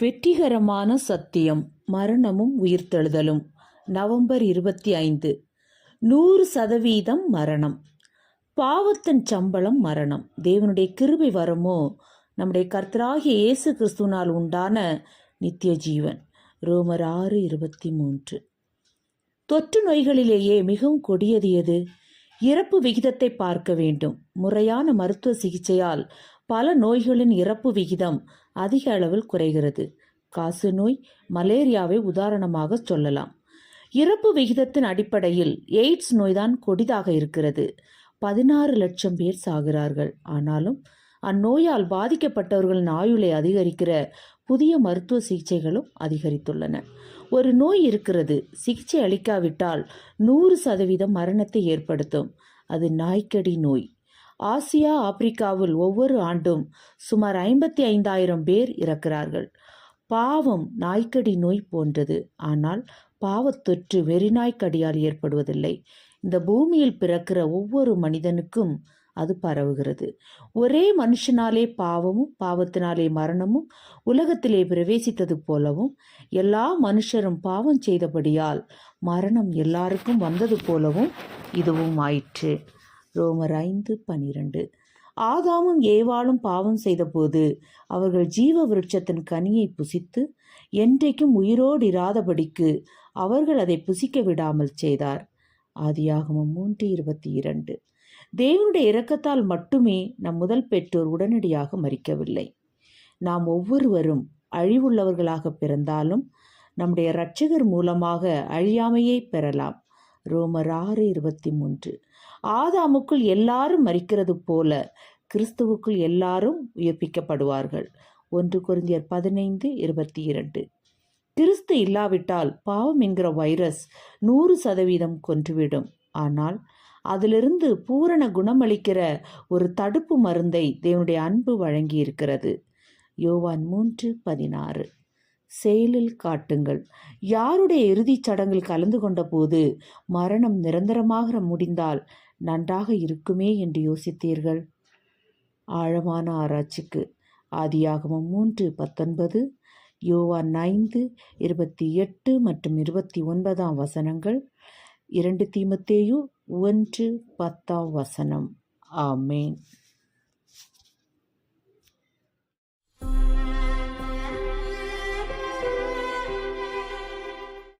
வெற்றிகரமான சத்தியம் மரணமும் உயிர்த்தெழுதலும். நவம்பர் இருபத்தி ஐந்து நூறு சதவீதம் மரணம். பாவத்தின் சம்பளம் மரணம். தேவனுடைய கிருபை வரமோ? நம்முடைய கர்த்தராகிய இயேசு கிறிஸ்துனால் உண்டான நித்திய ஜீவன். ரோமர் ஆறு இருபத்தி மூன்று தொற்று நோய்களிலேயே மிகவும் கொடியது எது? இறப்பு விகிதத்தை பார்க்க வேண்டும். முறையான மருத்துவ சிகிச்சையால் பல நோய்களின் இறப்பு விகிதம் அதிக அளவில் குறைகிறது. காசு நோய் மலேரியாவை உதாரணமாக சொல்லலாம். இறப்பு விகிதத்தின் அடிப்படையில் எய்ட்ஸ் நோய்தான் கொடிதாக இருக்கிறது. பதினாறு லட்சம் பேர் சாகிறார்கள். ஆனாலும் அந்நோயால் பாதிக்கப்பட்டவர்களின் ஆயுளை அதிகரிக்கிற புதிய மருத்துவ சிகிச்சைகளும் அதிகரித்துள்ளன. ஒரு நோய் இருக்கிறது. சிகிச்சை அளிக்காவிட்டால் நூறு சதவீதம் மரணத்தை ஏற்படுத்தும். அது நாய்க்கடி நோய். ஆசியா ஆப்பிரிக்காவில் ஒவ்வொரு ஆண்டும் சுமார் ஐம்பத்தி ஐந்தாயிரம் பேர் இறக்கிறார்கள். பாவம் நாய்க்கடி நோய் போன்றது. ஆனால் பாவத்தொற்று வெறிநாய்க்கடியால் ஏற்படுவதில்லை. இந்த பூமியில் பிறக்கிற ஒவ்வொரு மனிதனுக்கும் அது பரவுகிறது. ஒரே மனுஷனாலே பாவமும் பாவத்தினாலே மரணமும் உலகத்திலே பிரவேசித்தது போலவும் எல்லா மனுஷரும் பாவம் செய்தபடியால் மரணம் எல்லாருக்கும் வந்தது போலவும் இதுவும் ஆயிற்று. ரோமர் ஐந்து பனிரெண்டு. ஆதாமும் ஏவாளும் பாவம் செய்தபோது அவர்கள் ஜீவ விருட்சத்தின் கனியை புசித்து என்றைக்கும் உயிரோடு இராதபடிக்கு அவர்கள் அதை புசிக்க விடாமல் செய்தார். ஆதியாகமம் மூன்று இருபத்தி இரண்டு. தேவனுடைய இரக்கத்தால் மட்டுமே நம் முதல் பெற்றோர் உடனடியாக மறிக்கவில்லை நாம் ஒவ்வொருவரும் அழிவுள்ளவர்களாக பிறந்தாலும் நம்முடைய இரட்சகர் மூலமாக அழியாமையை பெறலாம். ரோமர் ஆறு இருபத்தி மூன்று ஆதாமுக்குள் எல்லாரும் மறிக்கிறது போல கிறிஸ்துவுக்குள் எல்லாரும் உயிர்ப்பிக்கப்படுவார்கள். ஒன்று குருந்தியர் பதினைந்து இருபத்தி இரண்டு கிறிஸ்து இல்லாவிட்டால் பாவம் என்கிற வைரஸ் நூறு சதவீதம் கொன்றுவிடும். ஆனால் அதிலிருந்து பூரண குணமளிக்கிற ஒரு தடுப்பு மருந்தை தேவனுடைய அன்பு வழங்கி இருக்கிறது யோவான் மூன்று பதினாறு. செயலில் காட்டுங்கள். யாருடைய இறுதிச் சடங்கில் கலந்து கொண்டபோது மரணம் நிரந்தரமாக முடிந்தால் நன்றாக இருக்குமே என்று யோசித்தீர்கள். ஆழமான ஆராய்ச்சிக்கு ஆதியாகமம் மூன்று பத்தொன்பது யோவான் ஐந்து இருபத்தி எட்டு மற்றும் இருபத்தி ஒன்பதாம் வசனங்கள். இரண்டு தீமத்தேயு ஒன்று பத்தாம் வசனம். ஆமேன்.